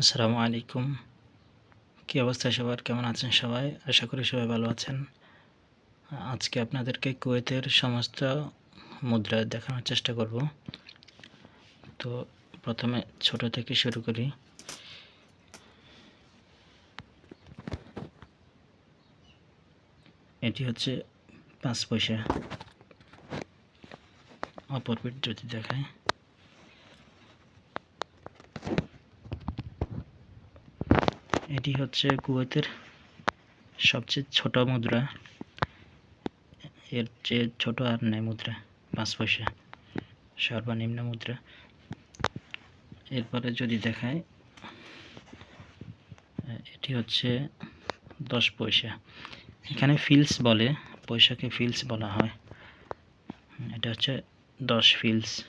আসসালামু আলাইকুম। কী অবস্থা সবার? কেমন আছেন সবাই? আশা করি সবাই ভালো আছেন। আজকে আপনাদেরকে কুয়েতের সমস্ত মুদ্রা দেখানোর চেষ্টা করব। তো প্রথমে ছোট থেকে শুরু করি। এটি হচ্ছে পাঁচ পয়সা। অপর যদি দেখায়। এটি হচ্ছে কুয়েতের সবচেয়ে ছোট মুদ্রা। এর চেয়ে ছোট আর নেই মুদ্রা, পাঁচ পয়সা। সর্বনিম্ন মুদ্রা। এরপরে যদি দেখায় এটি হচ্ছে দশ পয়সা। এখানে ফিলস বলে, পয়সাকে ফিলস বলা হয়। এটা হচ্ছে দশ ফিলস।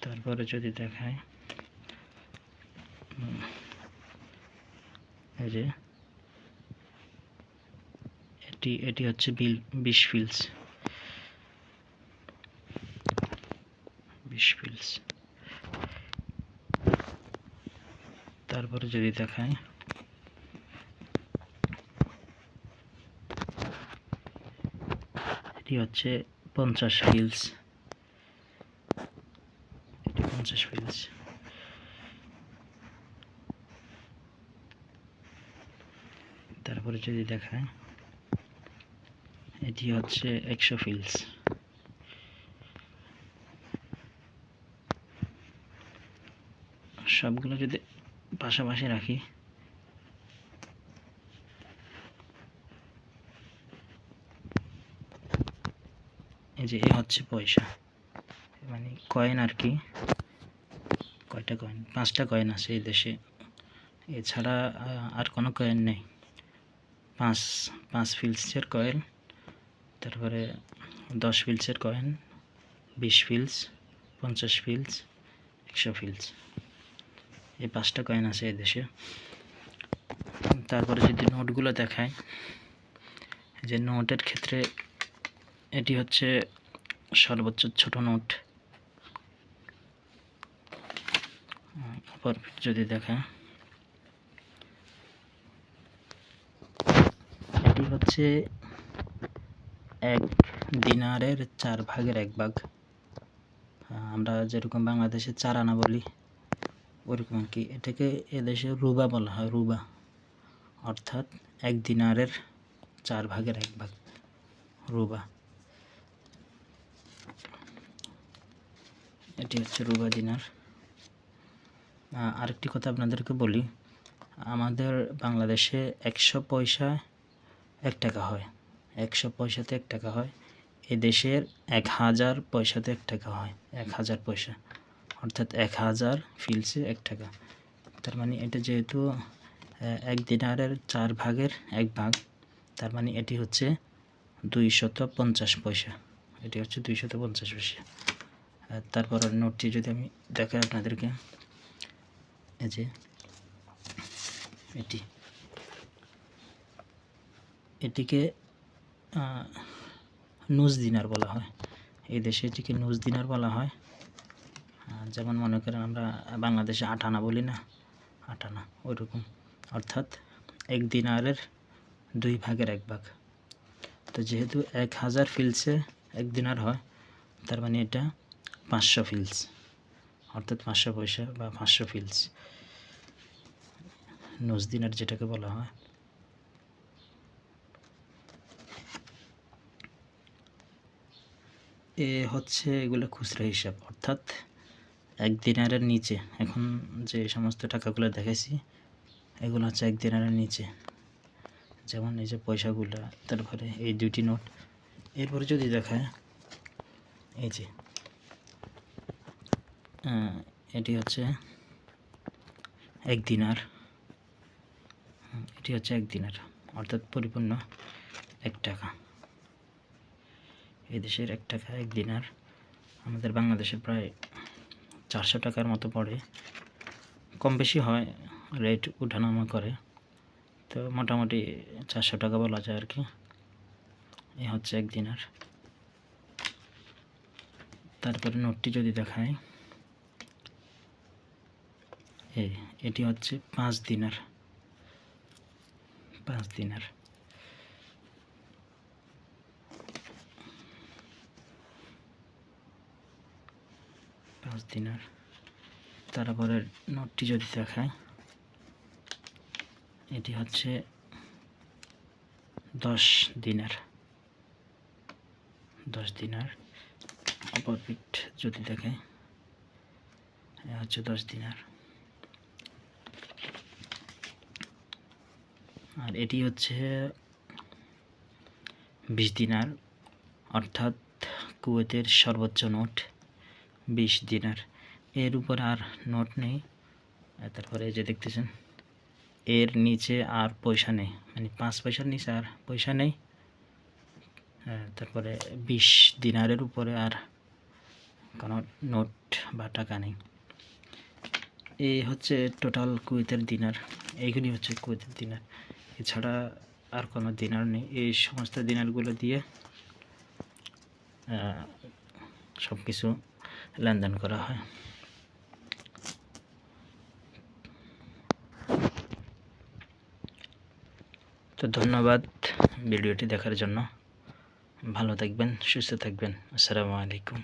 তারপরে যদি দেখায় এই যে, এটি এটি হচ্ছে বিল, বিশ ফিলস। বিশ ফিলস। তারপরে যদি দেখায় এটি হচ্ছে পঞ্চাশ ফিলস এটি পঞ্চাশ ফিলস তারপরে যদি দেখায় এটি হচ্ছে একশো ফিলস। সবগুলো যদি পাশাপাশি রাখি, এই যে এ হচ্ছে পয়সা। মানে কয়েন আর কি, কয়টা কয়েন? পাঁচটা কয়েন আছে এই দেশে। এছাড়া আর কোনো কয়েন নেই। পাঁচ পাঁচ ফিলসের কয়েন তারপরে দশ ফিলসের কয়েন বিশ ফিলস পঞ্চাশ ফিলস একশো ফিলস এই পাঁচটা কয়েন আছে এই দেশে। তারপরে যদি নোটগুলো দেখায় যে নোটের ক্ষেত্রে এটি হচ্ছে সর্বোচ্চ ছোট নোট যদি দেখায় এটি হচ্ছে এক দিনারের চার ভাগের এক ভাগ। আমরা যেরকম বাংলাদেশে চার আনা বলি, ওরকম কি। এটাকে এদেশে রুবা বলা হয়, রুবা। অর্থাৎ এক দিনারের চার ভাগের এক ভাগ, রুবা। এটি হচ্ছে রুবা দিনার। আরেকটি কথা আপনাদেরকে বলি, আমাদের বাংলাদেশে একশো পয়সা এক টাকা হয়, একশো পয়সাতে এক টাকা হয়, এ দেশের এক হাজার পয়সাতে এক টাকা হয়, এক হাজার পয়সা। অর্থাৎ এক হাজার ফিলসে এক টাকা। তার মানে এটা যেহেতু এক দিনারের চার ভাগের এক ভাগ, তার মানে এটি হচ্ছে দুইশত পঞ্চাশ পয়সা। এটি হচ্ছে দুইশত পঞ্চাশ পয়সা তারপর নোটটি যদি আমি দেখাই আপনাদেরকে, এই যে, এটি। এটিকে নুজ দিনার বলা হয়। এই দেশে এটিকে নুজ দিনার বলা হয়। যেমন মনে করেন আমরা বাংলাদেশে আটানা বলি না? আটানা, ওইরকম। অর্থাৎ এক দিনারের দুই ভাগের এক ভাগ। তো যেহেতু এক হাজার ফিলসে এক দিনার হয়, তার মানে এটা পাঁচশো ফিলস। অর্থাৎ পাঁচশো পয়সা বা পাঁচশো ফিলস। নুজ দিনার যেটাকে বলা হয়। এ হচ্ছে এগুলো খুচরা হিসাব, অর্থাৎ এক দিনারের নিচে। এখন যে সমস্ত টাকাগুলো দেখেছি এগুলো হচ্ছে এক দিনারের নিচে। যেমন এই যে পয়সাগুলো, তারপরে এই দুটি নোট। এরপরে যদি দেখায়, এই যে এটি হচ্ছে এক দিনার এটি হচ্ছে এক দিনার অর্থাৎ পরিপূর্ণ এক টাকা। এই দেশের এক টাকা এক দিনার আমাদের বাংলাদেশে প্রায় চারশো টাকার মতো পড়ে। কম বেশি হয় রেট উঠানামা করে। তো মোটামুটি চারশো টাকা বলা যায় আর কি এ হচ্ছে এক দিনার তারপরে নোটটি যদি দেখায় এটি হচ্ছে পাঁচ দিনার পাঁচ দিনার পাঁচ দিনার। তারপরে নোটটি যদি দেখায় এটি হচ্ছে দশ দিনার। দশ দিনার অপর যদি দেখায় হচ্ছে দশ দিনার। আর এটি হচ্ছে বিশ দিনার, অর্থাৎ কুয়েতের সর্বোচ্চ নোট। বিশ দিনার। এর উপর আর নোট নেই। তারপরে যে দেখতেছেন, এর নিচে আর পয়সা নেই। মানে পাঁচ পয়সার নিচে আর পয়সা নেই। তারপরে বিশ দিনারের উপরে আর কোনো নোট বা টাকা নেই। এই হচ্ছে টোটাল কুয়েতের দিনার। এইগুলি হচ্ছে কুয়েতের দিনার। এছাড়া আর কোনো দিনার নেই। এই সমস্ত দিনারগুলো দিয়ে সব কিছু লেনদেন করা হয়। তো ধন্যবাদ ভিডিওটি দেখার জন্য। ভালো থাকবেন সুস্থ থাকবেন। আসসালামু আলাইকুম।